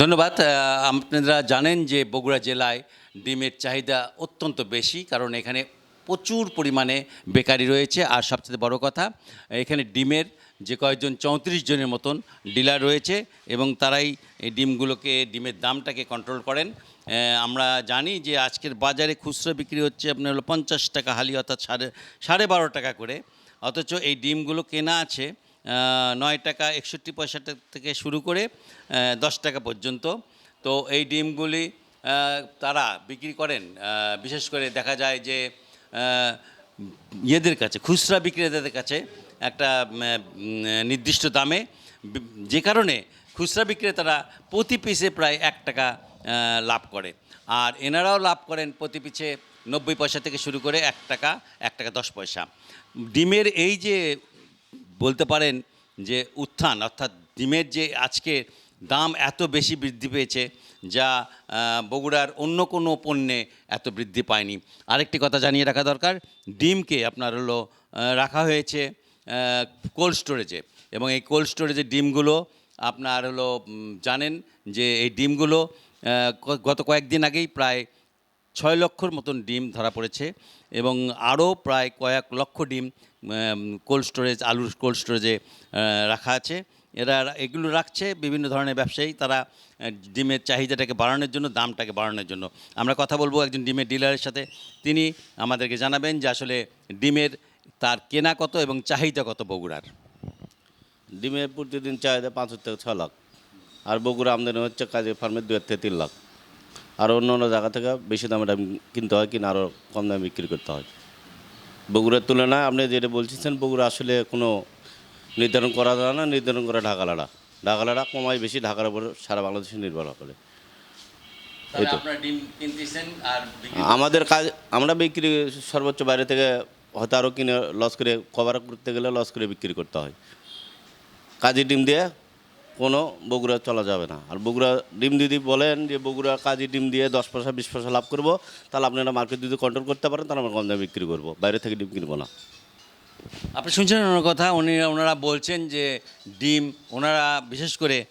ধন্যবাদ। আপনারা জানেন যে বগুড়া জেলায় ডিমের চাহিদা অত্যন্ত বেশি, কারণ এখানে প্রচুর পরিমাণে বেকারি রয়েছে। আর সবচেয়ে বড় কথা, এখানে ডিমের যে কয়েকজন চৌত্রিশ জনের মতন ডিলার রয়েছে এবং তারাই এই ডিমগুলোকে, ডিমের দামটাকে কন্ট্রোল করেন। আমরা জানি যে আজকের বাজারে খুচরো বিক্রি হচ্ছে আপনার হলো পঞ্চাশ টাকা হালি, অর্থাৎ সাড়ে সাড়ে বারো টাকা করে। অথচ এই ডিমগুলো কেনা আছে নয় টাকা একষট্টি পয়সা থেকে শুরু করে দশ টাকা পর্যন্ত। তো এই ডিমগুলি তারা বিক্রি করেন বিশেষ করে দেখা যায় যে ইয়েদের কাছে, খুচরা বিক্রেতাদের কাছে একটা নির্দিষ্ট দামে যে কারণে খুচরা বিক্রেতারা প্রতি পিসে প্রায় এক টাকা লাভ করে। আর এনারাও লাভ করেন প্রতি পিছে নব্বই পয়সা থেকে শুরু করে এক টাকা এক টাকা দশ পয়সা। ডিমের এই যে বলতে পারেন যে উত্থান, অর্থাৎ ডিমের যে আজকে দাম এত বেশি বৃদ্ধি পেয়েছে, যা বগুড়ার অন্য কোনো পণ্যে এত বৃদ্ধি পায়নি। আরেকটি কথা জানিয়ে রাখা দরকার, ডিমকে আপনার হলো রাখা হয়েছে কোল্ড স্টোরেজে। এবং এই কোল্ড স্টোরেজের ডিমগুলো আপনার হলো জানেন যে এই ডিমগুলো গত কয়েকদিন আগেই প্রায় ছয় লক্ষর মতন ডিম ধরা পড়েছে এবং আরও প্রায় কয়েক লক্ষ ডিম কোল্ড স্টোরেজ আলুর কোল্ড স্টোরেজে রাখা আছে। এরা এগুলো রাখছে, বিভিন্ন ধরনের ব্যবসায়ী, তারা ডিমের চাহিদাটাকে বাড়ানোর জন্য, দামটাকে বাড়ানোর জন্য। আমরা কথা বলব একজন ডিমের ডিলারের সাথে। তিনি আমাদেরকে জানাবেন যে আসলে ডিমের তার কেনা কত এবং চাহিদা কত বগুড়ার। ডিমের প্রতিদিন চাহিদা পাঁচ থেকে ছ লাখ। আর বগুড়া আমদানি হচ্ছে কাজে ফার্মের দু থেকে তিন লাখ। আর অন্য অন্য জায়গা থেকে বেশি দামে ডাম কিনতে হয় কিনা আরও কম দামে বিক্রি করতে হয়। বগুড়ার তুলনায় আপনি যেটা বলছেন বগুড়া আসলে কোনো নির্ধারণ করা যায় না নির্ধারণ করে ঢাকালাড়া ঢাকালাড়া কমায় বেশি ঢাকার উপর সারা বাংলাদেশে নির্ভর করে। এই তো। আমাদের কাজ আমরা বিক্রি সর্বোচ্চ বাইরে থেকে হয়তো আরও কিনে লস করে কভার করতে গেলে লস করে বিক্রি করতে হয়। কাজী ডিম দিয়ে কোনো বগুড়া চলা যাবে না। আর বগুড়া ডিম দিদি বলেন যে, বগুড়া কাজী ডিম দিয়ে দশ পয়সা, বিশ পয়সা লাভ করব, তাহলে আপনারা মার্কেট যদি কন্ট্রোল করতে পারেন, তাহলে আমরা কম দামে বিক্রি করব। বাইরে থেকে ডিম কিনবো না। আপনি শুনছেন ওনার কথা? উনি, ওনারা বলছেন যে, ডিম, ওনারা বিশেষ করে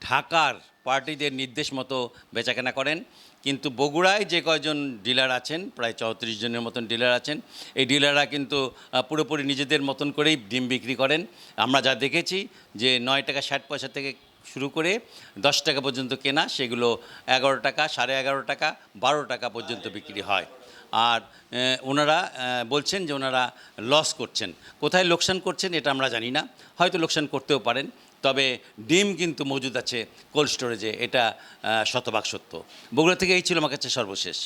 ঢাকার পার্টিদের নির্দেশ মতো বেচাকেনা করেন। কিন্তু বগুড়ায় যে কয়জন ডিলার আছেন, প্রায় চৌত্রিশ জনের মতন ডিলার আছেন, এই ডিলাররা কিন্তু পুরোপুরি নিজেদের মতন করেই ডিম বিক্রি করেন। আমরা যা দেখেছি যে নয় টাকা ষাট পয়সা থেকে শুরু করে দশ টাকা পর্যন্ত কেনা, সেগুলো এগারো টাকা, সাড়ে এগারো টাকা, বারো টাকা পর্যন্ত বিক্রি হয়। আর ওনারা বলছেন যে ওনারা লস করছেন। কোথায় লোকসান করছেন এটা আমরা জানি না। হয়তো লোকসান করতেও পারেন। তবে ডিম কিন্তু মজুদ আছে কোল্ড স্টোরেজে, এটা শতভাগ সত্য। বগুড়া থেকে এই ছিল আমার কাছে সর্বশেষ।